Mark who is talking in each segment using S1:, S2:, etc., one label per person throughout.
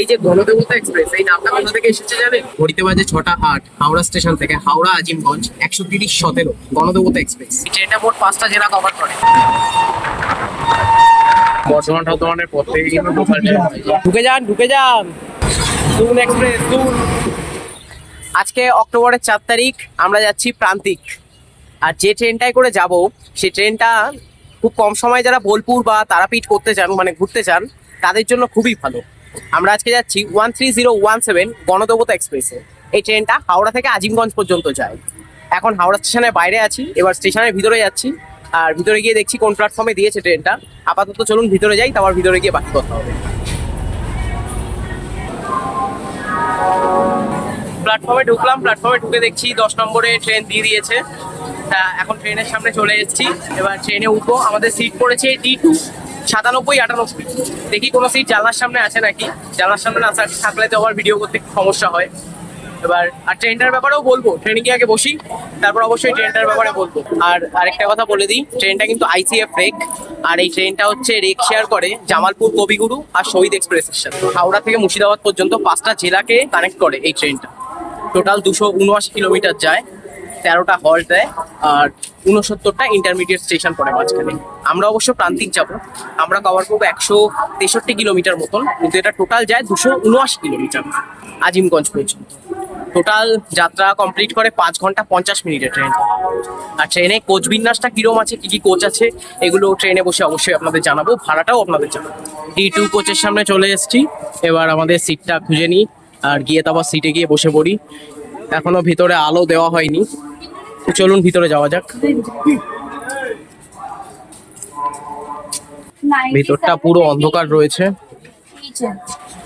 S1: এই যে গণদেবতা এক্সপ্রেস এই নামটা কোথা থেকে এসেছে জানেন? ঘড়িতে বাজে ছটা আট হাওড়া স্টেশন থেকে হাওড়া আজিমগঞ্জ একশো তিরিশ সতেরো গণদেবতা এক্সপ্রেস। এই ট্রেনটা মোট পাঁচটা জেলা কভার করে।
S2: বর্ধমান টর্ধমানের পর থেকে কিন্তু লোকাল ট্রেন
S1: ঢুকে যান ঢুকে যান। দুন এক্সপ্রেস দুন। আজকে অক্টোবরের চার তারিখ আমরা যাচ্ছি প্রান্তিক। আর যে ট্রেনটায় করে যাব সেই ট্রেনটা খুব কম সময় যারা বোলপুর বা তারাপীঠ করতে চান মানে ঘুরতে চান তাদের জন্য খুবই ভালো। আমরা আজকে যাচ্ছি one three zero one seven Ganadevata এক্সপ্রেসে। এই ট্রেনটা হাওড়া থেকে আজিমগঞ্জ পর্যন্ত যায়। এখন হাওড়া স্টেশনের বাইরে আছি, এবার স্টেশনের ভিতরে যাচ্ছি। আর ভিতরে গিয়ে দেখছি কোন প্ল্যাটফর্মে দিয়েছে ট্রেনটা। আপাতত চলুন ভিতরে যাই, তারপর ভিতরে গিয়ে বাকি কথা হবে। প্ল্যাটফর্মে ঢুকলাম প্ল্যাটফর্মে ঢুকে দেখছি দশ নম্বরে ট্রেন দিয়ে দিয়েছে। এখন ট্রেনের সামনে চলে এসেছি। এবার ট্রেনে উঠবো। আমাদের সিট পড়েছে ডি টু সাতানব্বই, আটানব্বই। দেখি কোনো সিট জানলার সামনে আছে নাকি? জানলার সামনে না থাকলে তো আবার ভিডিও করতে সমস্যা হয়। এবার, আর ট্রেনটার ব্যাপারেও বলব। ট্রেনে গিয়ে আগে বসি, তারপর অবশ্যই ট্রেনটার ব্যাপারে বলব। আর আরেকটা কথা বলে দিই ট্রেনটা কিন্তু আইসিএফ রেক আর এই ট্রেনটা হচ্ছে রেক শেয়ার করে জামালপুর কবিগুরু আর শহীদ এক্সপ্রেসের সাথে। হাওড়া থেকে মুর্শিদাবাদ পর্যন্ত পাঁচটা জেলাকে কানেক্ট করে এই ট্রেনটা টোটাল দুশো উনআশি কিলোমিটার যায়। তেরোটা হল্ট দেয় আর উনসত্তরটা ইন্টারমিডিয়েট স্টেশন পড়ে মাঝখানে। আমরা অবশ্য প্রান্তিক যাব। আমরা কভার করব একশো তেষট্টি কিলোমিটার মতন, কিন্তু এটা টোটাল যায় দুশো উনআশি কিলোমিটার। আজিমগঞ্জ পর্যন্ত। টোটাল যাত্রা কমপ্লিট করে পাঁচ ঘণ্টা পঞ্চাশ মিনিটের ট্রেন আর ট্রেনে কোচ বিন্যাসটা কিরম আছে, কী কী কোচ আছে, এগুলো ট্রেনে বসে অবশ্যই আপনাদের জানাব, ভাড়াটাও আপনাদের জানাব। ডি টু কোচের সামনে চলে এসেছি। এবার আমাদের সিটটা খুঁজে নিই, আর গিয়ে তারপর সিটে গিয়ে বসে পড়ি। এখনও ভিতরে আলো দেওয়া হয়নি। চলুন ভিতরে যাওয়া যাক। ভিতরটা পুরো অন্ধকার রয়েছে।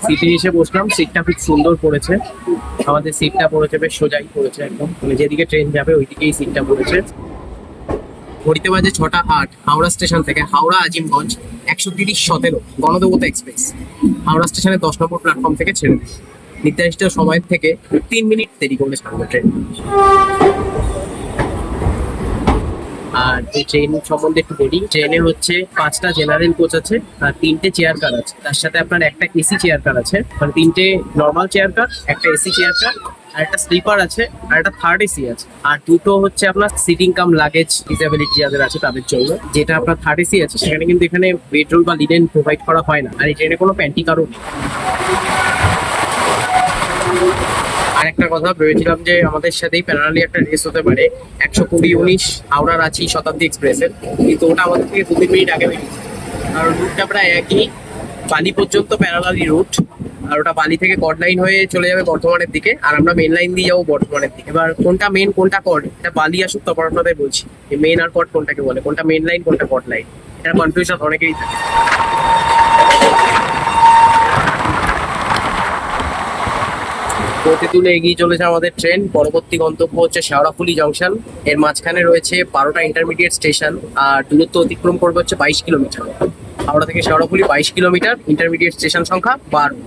S1: সিটে এসে বসলাম, সিটটা খুব সুন্দর পড়েছে। আমাদের সিটটা পড়েছে, বেশ সোজাই পড়েছে একদম। মানে যেদিকে ট্রেন যাবে, ওইদিকেই সিটটা পড়েছে। ঘড়িতে বাজে ছটা আট, হাওড়া স্টেশন থেকে হাওড়া আজিমগঞ্জ একশো তিরিশ সতেরো, গণদেবতা এক্সপ্রেস। হাওড়া স্টেশনের দশ নম্বর প্ল্যাটফর্ম থেকে ছেড়ে দেয় নির্দিষ্ট সময়ের থেকে তিন মিনিট দেরি করে ছাড়বে ট্রেন আর এই ট্রেন সম্বন্ধে একটু বলি ট্রেনে হচ্ছে পাঁচটা জেনারেল কোচ আছে আর তিনটে চেয়ার কার আছে। তার সাথে আপনার একটা এসি চেয়ার কার আছে মানে তিনটে নর্মাল চেয়ার কার একটা এসি চেয়ার কার আর একটা স্লিপার আছে, আর একটা থার্ড এসি আছে। আর দুটো হচ্ছে আপনার সিটিং কাম লাগেজ ডিসেবিলিটি যাদের আছে তাদের জন্য। যেটা আপনার থার্ড এসি আছে, সেখানে কিন্তু এখানে বেডরোল বা লিনেন প্রোভাইড করা হয় না। আর এই ট্রেনে কোনো প্যান্টি কারও নেই। আরেকটা কথা, ভেবেছিলাম যে আমাদের সাথেই প্যারালি একটা রেস হতে পারে, একশো কুড়ি উনিশ হাওড়া রাঁচি শতাব্দী এক্সপ্রেসের। কিন্তু ওটা আমাদের থেকে দু তিন মিনিট আগে বেরিয়েছে আর রুটটা প্রায় একই, বালি পর্যন্ত প্যারালালি রুট আর ওটা বালি থেকে কড লাইন হয়ে চলে যাবে বর্ধমানের দিকে, আর আমরা মেন লাইন দিয়ে যাব বর্ধমানের দিকে। এবার কোনটা মেন কোনটা কড এটা বালি আসুক তারপর আপনাদের বলছি। মেন আর কড কোনটাকে বলে? কোনটা মেন লাইন কোনটা কড লাইন এটা কনফিউশন অনেকেরই থাকে। গতি তুলে এগিয়ে চলেছে আমাদের ট্রেন। পরবর্তী গন্তব্য হচ্ছে শেওড়াফুলি জংশন। এর মাঝখানে রয়েছে বারোটা ইন্টারমিডিয়েট স্টেশন আর দূরত্ব অতিক্রম করবে হচ্ছে বাইশ কিলোমিটার। হাওড়া থেকে শেওড়াফুলি বাইশ কিলোমিটার ইন্টারমিডিয়েট স্টেশন সংখ্যা বারো।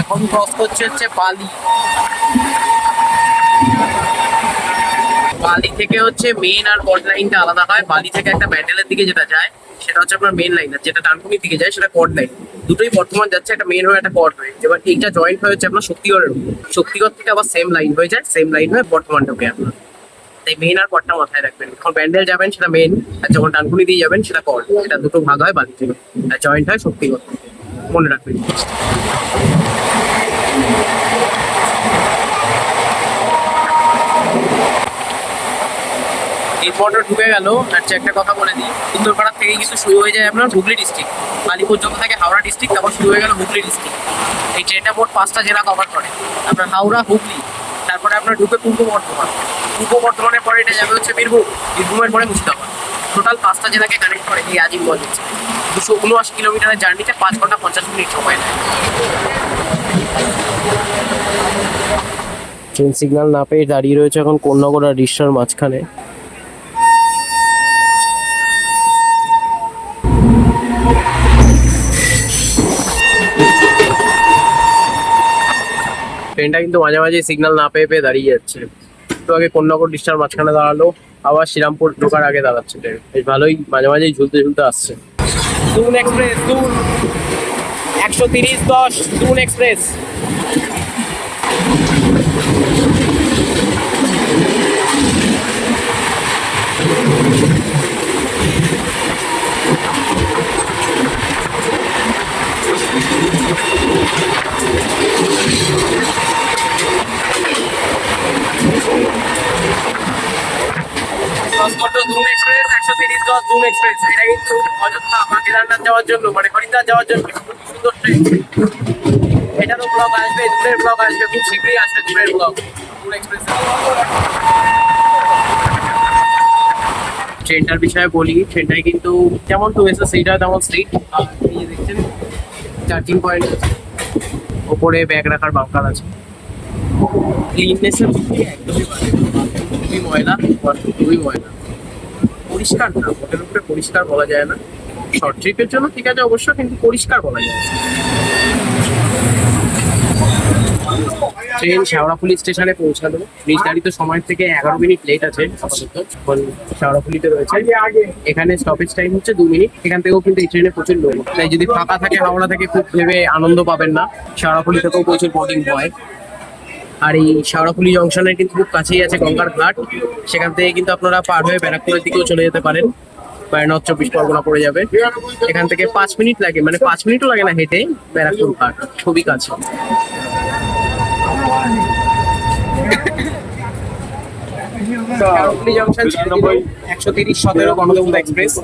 S1: এখন ক্রস করছে হচ্ছে বালি। বালি থেকে হচ্ছে মেন আর কট লাইনটা আলাদা হয়। বালি থেকে একটা ব্যান্ডেলের দিকে যেটা যায় সেটা হচ্ছে আপনার মেন লাইন যেটা ডানকুনির দিকে যায় সেটা কট লাইন দুটোই বর্তমান যাচ্ছে, একটা মেন হয়ে, একটা কট হয়ে। এবার এইটা জয়েন্ট হয়ে হচ্ছে আপনার শক্তিগড়ের শক্তিগড় থেকে আবার সেম লাইন হয়ে যায় সেম লাইন হয়ে বর্তমান ঢোকে আপনার। তাই মেন আর কটটা মাথায় রাখবেন। যখন ব্যান্ডেল যাবেন, সেটা মেন আর যখন ডানকুনি দিয়ে যাবেন, সেটা কট এটা দুটো ভাগ হয় বালি থেকে আর জয়েন্ট হয় শক্তিগড়। মনে রাখবেন। এরপরটা ঢুকে গেল যে একটা কথা বলে দিই উত্তরপাড়া থেকে কিন্তু শুরু হয়ে যায় আপনার হুগলি ডিস্ট্রিক্ট বালি পর্যন্ত থাকে হাওড়া ডিস্ট্রিক্ট তারপর শুরু হয়ে গেল হুগলি ডিস্ট্রিক্ট এই ট্রেনটা মোট পাঁচটা জেলা কভার করে, আপনার হাওড়া, হুগলি, তারপরে আপনার ঢুকে পূর্ব বর্ধমান। পূর্ব বর্ধমানের পরে এটা যাবে হচ্ছে বীরভূম, বীরভূমের পরে মুর্শিদাবাদ। টোটাল পাঁচটা জেলাকে কানেক্ট করে এই আজিমগঞ্জ দুশো উনআশি কিলোমিটারের জার্নিতে পাঁচ ঘণ্টা পঞ্চাশ মিনিট সময় নেয়। ট্রেন সিগন্যাল না পেয়ে দাঁড়িয়ে রয়েছে এখন কন্যাগড় আর রিসার মাঝখানে। ট্রেনটা কিন্তু মাঝে মাঝে সিগন্যাল না পেয়ে পেয়ে দাঁড়িয়ে যাচ্ছে। তো আগে কন্যাকর ডিস্টার মাঝখানে দাঁড়াল, আবার শ্রীরামপুর ঢোকার আগে দাঁড়াচ্ছে ট্রেন। বেশ ভালোই মাঝে মাঝেই ঝুলতে ঝুলতে আসছে। দুন এক্সপ্রেস দুন। একশো তিরিশ দশ, দুন এক্সপ্রেস এক্সপ্রেস একশো তিরিশ এক্সপ্রেস এটা কিন্তু অযোধ্যা কেদারনাথ যাওয়ার জন্য মানে যাওয়ার জন্য এটারও ব্লগ আসবে ব্লগ আসবে, খুব শীঘ্রই আসবে ব্লগ এক্সপ্রেস ট্রেনটার বিষয়ে বলি ট্রেনটায় কিন্তু যেমন টু এসে সেইটা তেমন স্ট্রিট এই দেখছেন চার্জিং পয়েন্ট ওপরে ব্যাগ রাখার বাঙ্কার আছে। ক্লিননেসের দিক একদমই খুবই ময়লা খুবই ময়লা। পরিষ্কার না হোটেল উপরে পরিষ্কার বলা যায় না। শর্ট ট্রিপের জন্য ঠিক আছে অবশ্য, কিন্তু পরিষ্কার বলা যায়। ট্রেন শেওড়াফুলি স্টেশনে পৌঁছালো। নির্ধারিত সময় থেকে এগারো মিনিট লেট আছে আপাতত। রয়েছে। এখানে স্টপেজ টাইম হচ্ছে দু মিনিট। এখান থেকেও কিন্তু এই ট্রেনে প্রচুর লোক। তাই যদি ফাঁকা থাকে, হাওড়া থেকে খুব ভেবে আনন্দ পাবেন না। শেওড়াফুলি থেকেও প্রচুর বোর্ডিং হয়। আর এই শেওড়াফুলি জংশনের কিন্তু খুব কাছেই আছে গঙ্গার ঘাট। সেখান থেকে কিন্তু আপনারা পার হয়ে ব্যারাকপুরের দিকেও চলে যেতে পারেন। নর্থ চব্বিশ পরগনা পড়ে যাবে। এখান থেকে পাঁচ মিনিট লাগে মানে পাঁচ মিনিটও লাগে না হেঁটে ব্যারাকপুর ঘাট খুবই কাছে। শেওড়াফুলি জংশন একশো তিরিশ সতেরো গণদেবতা এক্সপ্রেস।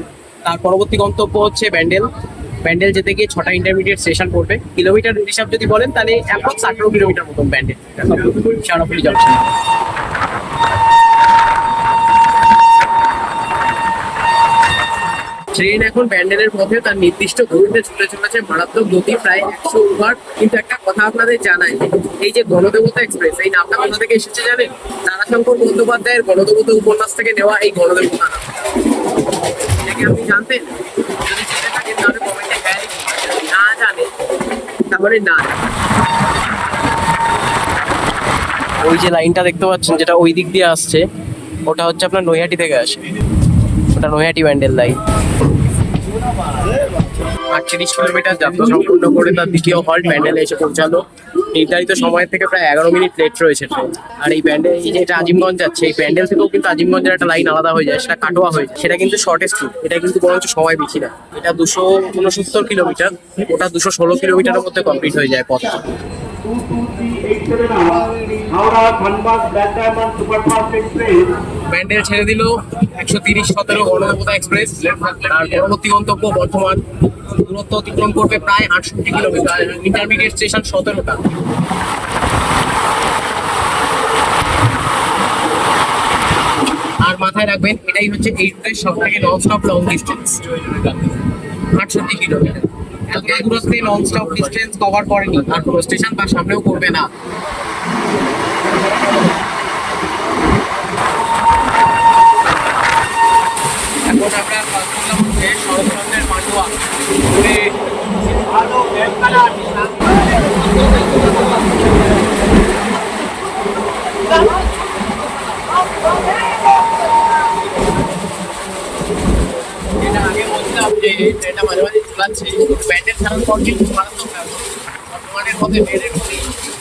S1: তার পরবর্তী গন্তব্য হচ্ছে ব্যান্ডেল। ব্যান্ডেল যেতে গিয়ে ছটা ইন্টারমিডিয়েট স্টেশন পড়বে। কিলোমিটার হিসাব যদি বলেন, তাহলে অ্যাপ্রক্স আঠারো কিলোমিটার মতন ব্যান্ডেল শেওড়াফুলি জংশন ট্রেন এখন ব্যান্ডেলের পথে, তার নির্দিষ্ট গতিতে ছুটে চলেছে। মারাত্মক গতি, প্রায় একশো ওভার কিন্তু একটা কথা আপনাদের জানাই, এই যে গণদেবতা এক্সপ্রেস এই নামটা কোথা থেকে এসেছে জানেন? তারাশঙ্কর বন্দ্যোপাধ্যায়ের গণদেবতা উপন্যাস থেকে নেওয়া এই গণদেবতা নাম। আপনি জানতেন যদি জেনে থাকেন তাহলে কমেন্টে হ্যাঁ লিখুন। যদি না জানে তাহলে না। ওই যে লাইনটা দেখতে পাচ্ছেন, যেটা ওই দিক দিয়ে আসছে, ওটা হচ্ছে আপনার নৈহাটি থেকে আসে। ওটা নৈহাটি ব্যান্ডেল লাইন। আটত্রিশ কিলোমিটার যাত্রা সম্পূর্ণ করে তার দ্বিতীয় হল্ট ব্যান্ডেলে এসে পৌঁছালো। নির্ধারিত সময়ের থেকে প্রায় এগারো মিনিট লেট রয়েছে ট্রেন আর এই প্যান্ডেল এই যে এটা আজিমগঞ্জ যাচ্ছে, এই প্যান্ডেল থেকেও কিন্তু আজিমগঞ্জের একটা লাইন আলাদা হয়ে যায়, সেটা কাটোয়া হয়ে যায়। সেটা কিন্তু শর্টেস্ট রুট এটা কিন্তু বরঞ্চ সময় বেশি না। এটা দুশো উনসত্তর কিলোমিটার, ওটা দুশো ষোলো কিলোমিটারের মধ্যে কমপ্লিট হয়ে যায় পথটা। ব্যান্ডেল ছেড়ে দিল একশো তিরিশ সতেরো গণদেবতা এক্সপ্রেস। তার পরবর্তী গন্তব্য বর্ধমান। দূরত্ব অতিক্রম করবে প্রায় আটষট্টি কিলোমিটার। ইন্টারমিডিয়েট স্টেশন সতেরোটা। আর মাথায় রাখবেন, এটাই হচ্ছে এই রুটের সব থেকে নন স্টপ লং ডিস্টেন্স আটষট্টি কিলোমিটার। এত দূরত্বে নন স্টপ ডিস্টেন্স কভার করেনি, আর কোনো স্টেশন বা সামনেও করবে না। এখন আমরা পাঁচ করলাম হচ্ছে শরৎচন্দ্রের পান্ডুয়া ভালো যেটা আগে বলছিলাম যে ট্রেনটা মাঝে মাঝে চলাচ্ছে ব্যান্ডেল ছাড়ার পর কিন্তু মারাত্মক ব্যাপার বর্তমানের মধ্যে বেড়ে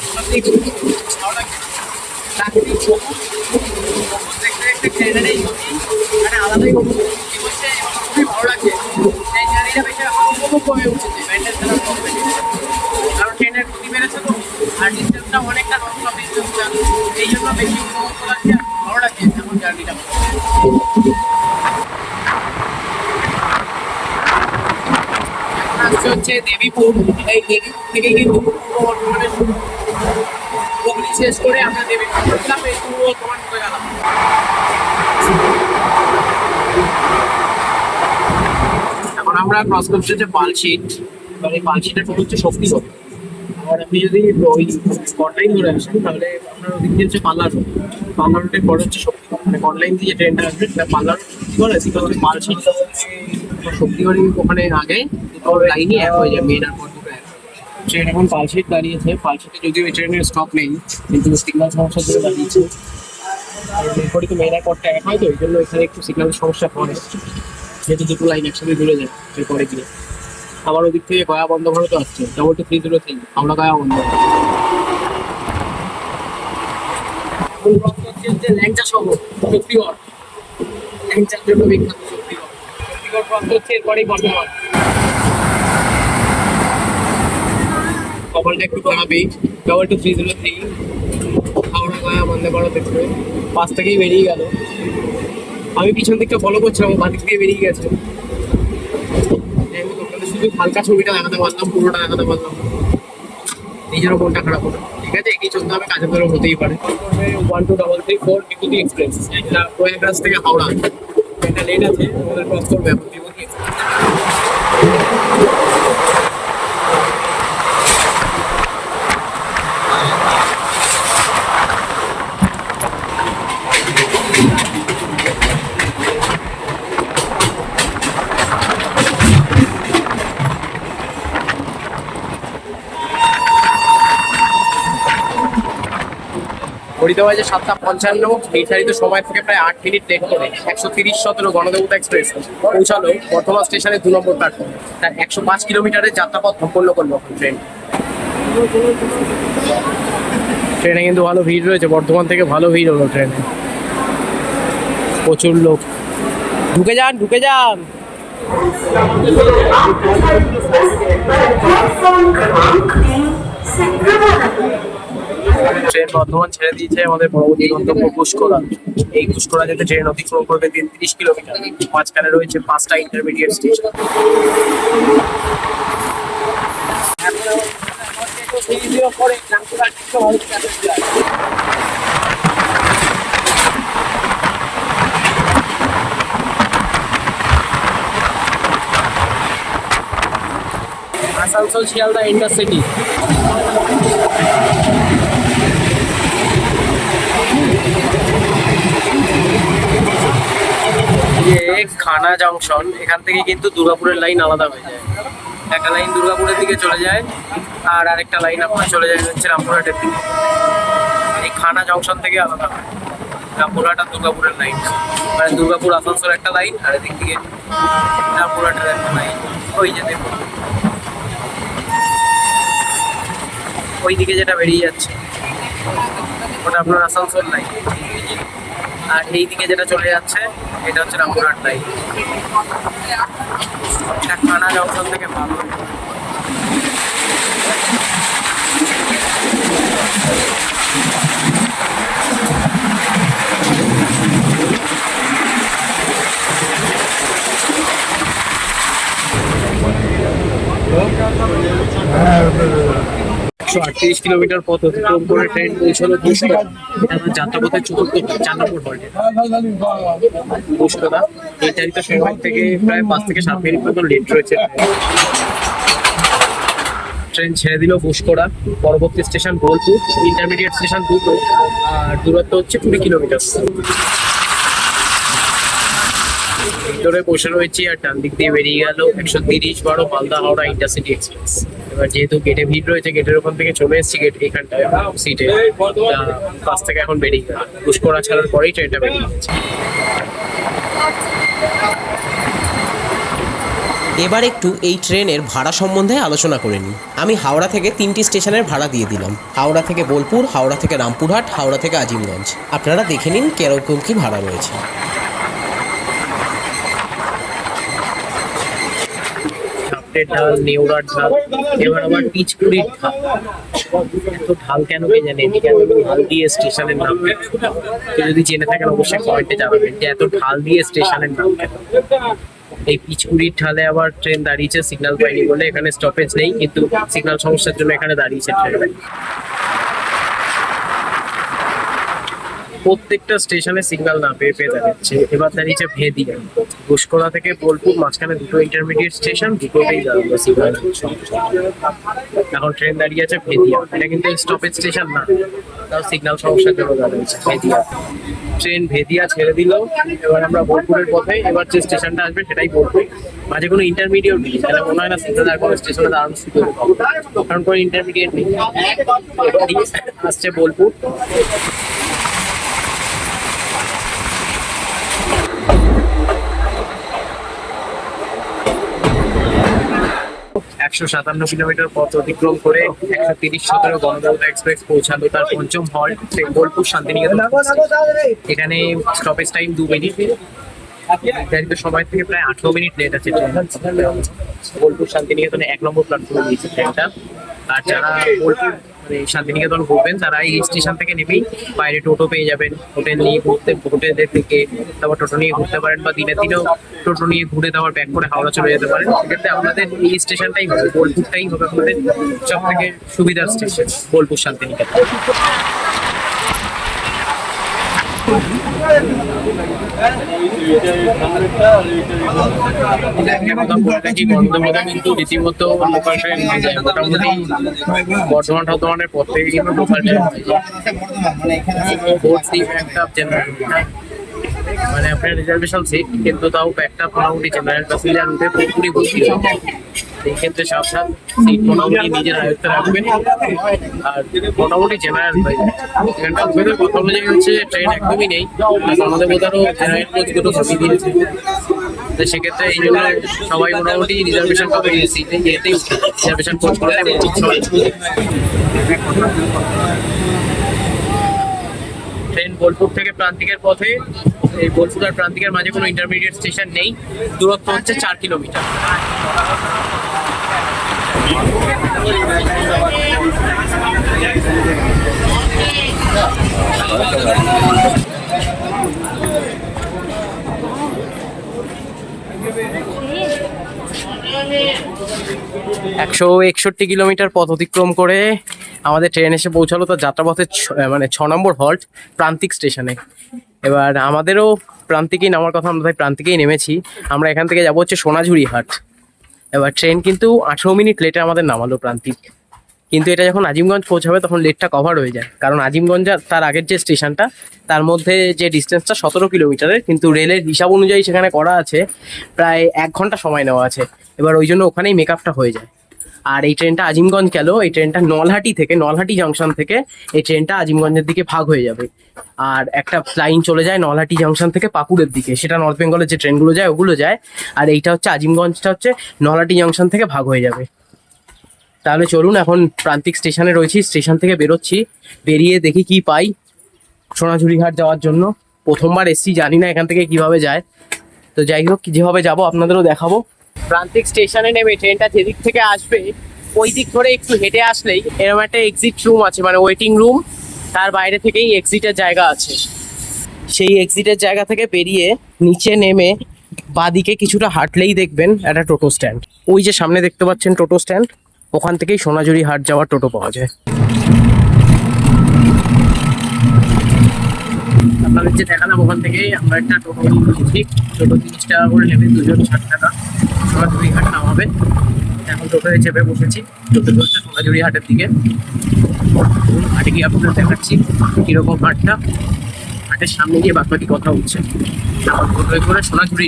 S1: সত্যি ভালো লাগে চাকরি সবুজ সবুজ মানে আলাদাই কি খুবই ভালো লাগছে এই জার্নিটা বেশি উপভোগ হয়ে উঠেছে ব্যান্ডেল ছাড়ার পর কারণ ট্রেনের গতি বেড়েছে তো, আর ডিস্টেন্সটা অনেকটা লং হবে এই জন্য বেশি লাগছে ভালো লাগছে এখন জার্নিটা আসছে হচ্ছে দেবীপুর, এই দেবীপুর থেকে কিন্তু পূর্ব বর্ধমানের শেষ করে আমরা দেবীপুর ঢুকলাম এই পূর্ব বর্ধমান ঢুকে গেলাম। এখন আমরা ক্রস করছি হচ্ছে পালশিট। এবার এই পালশিটের পর হচ্ছে শক্তিগড় আর আপনি যদি ওই স্পটলাইন ধরে আসেন, তাহলে আপনার ওদিক দিয়ে হচ্ছে পাল্লা রোড পাল্লা রোডের পর হচ্ছে শক্তিগড় মানে অনলাইন দিয়ে যে ট্রেনটা আসবে, সেটা পাল্লা রোড শক্তিগড় এদিকে হচ্ছে পালশিট শক্তিগড়ই ওখানে আগে দুটো লাইনই এক হয়ে যায় মেন আর পর দুটো ট্রেন এখন পালশিট দাঁড়িয়েছে পালশিটে যদিও এই ট্রেনের স্টপ নেই, কিন্তু সিগন্যাল সমস্যার জন্য দাঁড়িয়েছে। আর এরপরই তো মেন আর পরটা এক হয় তো ওই জন্য এখানে একটু সিগন্যালের সমস্যা পড়ে। যেহেতু দুটো লাইন একসাথে জুড়ে যায়, এরপরে গিয়ে।
S2: আবার ওদিক থেকে গয়া বন্ধ ভারত আসছে double two three zero three আমরা গয়া বন্ধ
S1: ল্যাংচা শহর শক্তিগড় ল্যাংচার জন্য বিখ্যাত। শক্তিগড় শক্তিগড় হচ্ছে এরপরেই বর্ধমান
S2: কপালটা একটু খারাপই। Double two three zero three Howrah Gaya Vande Bharat express পাশ থেকেই বেরিয়ে গেল। আমি পিছন দিকটা ফলো করছিলাম ও বাদিক দিয়ে বেরিয়ে গেছে। হোক, শুধু হালকা ছবিটা দেখাতে পারলাম পুরোটা দেখাতে পারলাম। নিজেরও মনটা খারাপ হলো। ঠিক আছে এগিয়ে চলতে হবে কাজের ধরে হতেই পারে। One two double three four Vibhuti express এটা প্রয়াগরাজ থেকে হাওড়া। একটা লেন আছে আমাদের ক্রস করবে এখন বিভূতি এক্সপ্রেস বাজে সাতটা পঞ্চান্ন। নির্ধারিত সময় থেকে প্রায় আট মিনিট লেট করে একশো তিরিশ সতেরো গণদেবতা এক্সপ্রেস পৌঁছালো বর্ধমান স্টেশনের দু নম্বর প্ল্যাটফর্ম। তার একশো পাঁচ কিলোমিটারের যাত্রাপথ সম্পন্ন করল ট্রেন। ট্রেনে কিন্তু ভালো ভিড় রয়েছে, বর্ধমান থেকে ভালো ভিড় হলো ট্রেনে। প্রচুর লোক। ঢুকে যান ঢুকে যান। ট্রেন বর্ধমান ছেড়ে দিয়েছে আমাদের পরবর্তী গন্তব্য ঘুষকোড়া এই ঘুষকোড়া যেতে ট্রেন অতিক্রম করবে তিরিশ কিলোমিটার। মাঝখানে রয়েছে পাঁচটা intermediate station Asansol Sealdah intercity যে খানা জংশন এখান থেকে কিন্তু দুর্গাপুরের লাইন আলাদা হয়ে যায়। একটা লাইন দুর্গাপুরের দিকে চলে যায়, আর আরেকটা লাইন আপনার চলে যায় হচ্ছে রামপুরহাটের দিকে। এই খানা জংশন থেকে আলাদা হয়। রামপুরহাট আর দুর্গাপুরের লাইন মানে দুর্গাপুর আসানসোল একটা লাইন আর এদিক থেকে রামপুরহাটের একটা লাইন ওই যে দেখুন। ওই দিকে যেটা বেরিয়ে যাচ্ছে, ওটা আপনার আসানসোল লাইন আর এই দিকে যেটা চলে যাচ্ছে এটা হচ্ছে রামপুরহাট লাইন। খানা জংশন থেকে ভালো একশো আটত্রিশ কিলোমিটার পথ অতিক্রম করে ট্রেন পৌঁছলো যাত্রাপথের চতুর্থ চার হল্টে পুষ্করা নির্ধারিত সময় থেকে প্রায় পাঁচ থেকে সাত মিনিট মতো লেট রয়েছে। ট্রেন ছেড়ে দিল পুষ্করা। পরবর্তী স্টেশন বোলপুর। ইন্টারমিডিয়েট স্টেশন দুটো। আর দূরত্ব হচ্ছে কুড়ি কিলোমিটার। ভিতরে বসে রয়েছি আর ডান দিক দিয়ে বেরিয়ে গেল একশো তিরিশ বারো মালদা হাওড়া ইন্টারসিটি এক্সপ্রেস। এবার যেহেতু গেটে ভিড় রয়েছে গেটের ওখান থেকে চলে এসেছি গেট এখানটায় সিটে বাস থেকে এখন বেরিয়ে পুষ্করা ছাড়ার পরেই ট্রেনটা বেরিয়ে গেছে।
S3: এবার একটু এই ট্রেনের ভাড়া সম্বন্ধে আলোচনা করে নিই। আমি হাওড়া থেকে তিনটি স্টেশনের ভাড়া দিয়ে দিলাম। হাওড়া থেকে বোলপুর, হাওড়া থেকে রামপুরহাট, হাওড়া থেকে আজিমগঞ্জ। আপনারা দেখে নিন কেরকম কি ভাড়া রয়েছে।
S1: সাপটের ঢাল, নেওড়ার ঢাল, এবার আবার পিচকুড়ির ঢাল। এত ঢাল কেন কে জানে, এদিকে এত ঢাল দিয়ে স্টেশনের নাম কেন? কেউ যদি জেনে থাকেন, অবশ্যই কমেন্টে জানাবেন যে এত ঢাল দিয়ে স্টেশনের নাম কেন এই পিচকুড়ির ঢালে আবার ট্রেন দাঁড়িয়েছে সিগন্যাল পাইনি বলে এখানে স্টপেজ নেই, কিন্তু সিগন্যাল সমস্যার জন্য এখানে দাঁড়িয়েছে ট্রেন। প্রত্যেকটা স্টেশনে সিগন্যাল না পেয়ে পেয়ে দাঁড়াচ্ছে এবার দাঁড়িয়েছে ভেদিয়া ঘুষকোড়া থেকে বোলপুর মাঝখানে দুটো ইন্টারমিডিয়েট স্টেশন দুটোতেই দাঁড়াল সিগন্যাল এখন ট্রেন দাঁড়িয়ে আছে ভেদিয়া। এটা কিন্তু স্টপেজ স্টেশন না। তাও সিগন্যাল সমস্যার জন্য দাঁড়িয়েছে ভেদিয়া। ট্রেন ভেদিয়া ছেড়ে দিল। এবার আমরা বোলপুরের পথে। এবার যে স্টেশনটা আসবে সেটাই বোলপুর। মাঝে কোনো ইন্টারমিডিয়েট নেই। তাহলে মনে হয় না সিগন্যাল আর কোনো স্টেশনে দাঁড়ানো সুযোগ। কারণ কোনো ইন্টারমিডিয়েট নেই। আসছে বোলপুর।
S2: একশো সাতান্ন কিলোমিটার পথ অতিক্রম করে একশো তিরিশ সতেরো গণদেবতা এক্সপ্রেস পৌঁছালো তার পঞ্চম হল্ট বোলপুর শান্তিনিকেতন এখানে স্টপেজ টাইম দু মিনিট। নির্ধারিত সময় থেকে প্রায় আঠেরো মিনিট লেট আছে বোলপুর শান্তিনিকেতনে এক নম্বর প্ল্যাটফর্মে দিয়েছে ট্রেনটা আর যারা বোলপুর মানে শান্তিনিকেতন ঘুরবেন। তারা এই স্টেশন থেকে নেমেই বাইরে টোটো পেয়ে যাবেন। হোটেল নিয়ে ঘুরতে হোটেলদের থেকে তারপর টোটো নিয়ে ঘুরতে পারেন বা দিনের দিনেও টোটো নিয়ে ঘুরে তারপর ব্যাক করে হাওড়া চলে যেতে পারেন। সেক্ষেত্রে আপনাদের এই স্টেশনটাই বোলপুরটাই হবে আপনাদের সব থেকে সুবিধার স্টেশন, বোলপুর শান্তিনিকেতন কথা বলে থাকি বর্ধমানে কিন্তু রীতিমতো লোকাল ট্রেন মোটামুটি বর্ধমান টর্ধমানের পর থেকে কিন্তু লোকাল ট্রেন ভর্তি একটা মানে আপনার রিজার্ভেশন সিট কিন্তু তাও একটা মোটামুটি জেনারেল প্যাসেঞ্জার উঠে পুরোপুরি ভর্তি। এই ক্ষেত্রে সাবধান সিট মোটামুটি নিজের আয়ত্তে রাখবেন। আর মোটামুটি জেনারেল হয়ে যায় কথা অনুযায়ী হচ্ছে ট্রেন একদমই নেই। আমাদের বোধহয় জেনারেল কোচগুলো কমিয়ে দিয়েছে। তো সেক্ষেত্রে এই জন্য সবাই মোটামুটি রিজার্ভেশন করে সিটে রিজার্ভেশন কোচ ট্রেন বোলপুর থেকে প্রান্তিকের পথে এই বোলপুর আর প্রান্তিকের মাঝে কোনো ইন্টারমিডিয়েট স্টেশন নেই। দূরত্ব হচ্ছে চার কিলোমিটার। একশো একষট্টি কিলোমিটার পথ অতিক্রম করে আমাদের ট্রেন এসে পৌঁছালো তার যাত্রাপথের মানে ছ নম্বর হল্ট প্রান্তিক স্টেশনে। এবার আমাদেরও প্রান্তিকেই নামার কথা, আমরা তাই প্রান্তিকেই নেমেছি। আমরা এখান থেকে যাব হচ্ছে সোনাঝুরি হাট। এবার ট্রেন কিন্তু আঠেরো মিনিট লেটে আমাদের নামালো প্রান্তিক। কিন্তু এটা যখন আজিমগঞ্জ পৌঁছাবে, তখন লেটটা কভার হয়ে যায়। কারণ আজিমগঞ্জ তার আগের যে স্টেশনটা তার মধ্যে যে ডিস্টেন্সটা সতেরো কিলোমিটারের, কিন্তু রেলের হিসাব অনুযায়ী সেখানে করা আছে, প্রায় এক ঘণ্টা সময় নেওয়া আছে। এবার ওই জন্য ওখানেই মেকআপটা হয়ে যায়। আর এই ট্রেনটা আজিমগঞ্জ গেল, এই ট্রেনটা নলহাটি থেকে, নলহাটি জাংশন থেকে এই ট্রেনটা আজিমগঞ্জের দিকে ভাগ হয়ে যাবে। আর একটা লাইন চলে যায় নলহাটি জাংশন থেকে পাকুড়ের দিকে, সেটা নর্থ বেঙ্গলের যে ট্রেনগুলো যায়, ওগুলো যায়। আর এইটা হচ্ছে আজিমগঞ্জটা হচ্ছে নলহাটি জাংশন থেকে ভাগ হয়ে যাবে। তাহলে চলুন, এখন প্রান্তিক স্টেশনে রয়েছি, স্টেশন থেকে বেরোচ্ছি, বেরিয়ে দেখি কি পাই। সোনাঝুরি ঘাট যাওয়ার জন্য। প্রথমবার এসছি, জানি না এখান থেকে কীভাবে যায়। তো যাই হোক, যেভাবে যাব, আপনাদেরও দেখাবো। প্রান্তিক স্টেশনে নেমে ট্রেনটা যেদিক থেকে আসবে, ওই দিক ধরে একটু হেঁটে আসলেই এরকম একটা এক্সিট রুম আছে মানে ওয়েটিং রুম তার বাইরে থেকেই এক্সিটের জায়গা আছে। সেই এক্সিটের জায়গা থেকে বেরিয়ে নিচে নেমে বাদিকে কিছুটা হাঁটলেই দেখবেন একটা টোটো স্ট্যান্ড ওই যে সামনে দেখতে পাচ্ছেন টোটো স্ট্যান্ড ওখান থেকেই সোনাঝুরি হাট যাওয়ার টোটো পাওয়া যায়। আপনাদের যে দেখালাম ওখান থেকেই, আমরা একটা টোটো নিয়েছি টোটো তিরিশ টাকা করে নেবে, দুজন ষাট টাকা। সোনাঝুরি হাট নামাবে এখন টোটোয় চেপে বসেছি। টোটো চলছে সোনাঝুরি হাটের দিকে। হাটে গিয়ে আপনাদের দেখাচ্ছি কীরকম হাটটা। হাটের সামনে গিয়ে বাকি কথা হচ্ছে। আমার টোটোয় করে সোনাঝুরি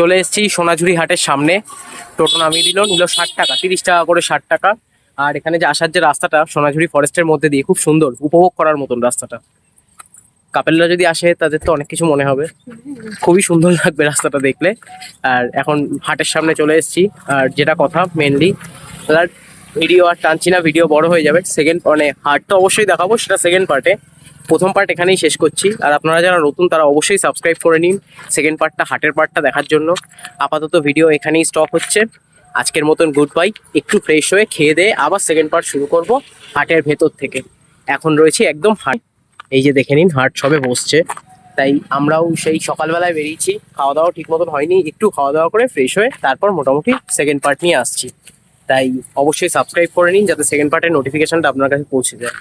S2: চলে এসেছি সোনাঝুরি হাটের সামনে। টোটো নামিয়ে দিল, নিল ষাট টাকা, তিরিশ টাকা করে ষাট টাকা। আর এখানে যে আসার যে রাস্তাটা, সোনাঝুরি ফরেস্টের মধ্যে দিয়ে খুব সুন্দর, উপভোগ করার মতন রাস্তাটা। কাপেলরা যদি আসে, তাদের তো অনেক কিছু মনে হবে। খুবই সুন্দর লাগবে রাস্তাটা দেখলে। আর এখন হাটের সামনে চলে এসেছি। আর যেটা কথা মেনলি ভিডিও আর টানছি না ভিডিও বড় হয়ে যাবে। সেকেন্ড মানে হাট তো অবশ্যই দেখাবো, সেটা সেকেন্ড পার্টে প্রথম পার্ট এখানেই শেষ করছি। আর আপনারা যারা নতুন, তারা অবশ্যই সাবস্ক্রাইব করে নিন। সেকেন্ড পার্টটা হাটের পার্টটা দেখার জন্য। আপাতত ভিডিও এখানেই স্টপ হচ্ছে। আজকের মতন গুড বাই একটু ফ্রেশ হয়ে খেয়ে দিয়ে আবার সেকেন্ড পার্ট শুরু করব হাটের ভেতর থেকে। এখন রয়েছে একদম হাট এই যে দেখে নিন হাট সবে বসছে। তাই আমরাও সেই সকালবেলায় বেরিয়েছি। খাওয়া দাওয়া ঠিক মতন হয়নি। একটু খাওয়া দাওয়া করে ফ্রেশ হয়ে তারপর মোটামুটি সেকেন্ড পার্ট নিয়ে আসছি। তাই অবশ্যই সাবস্ক্রাইব করে নিন, যাতে সেকেন্ড পার্টের নোটিফিকেশনটা আপনার কাছে পৌঁছে যায়।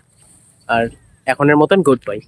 S2: আর এখনের মতন গুড বাই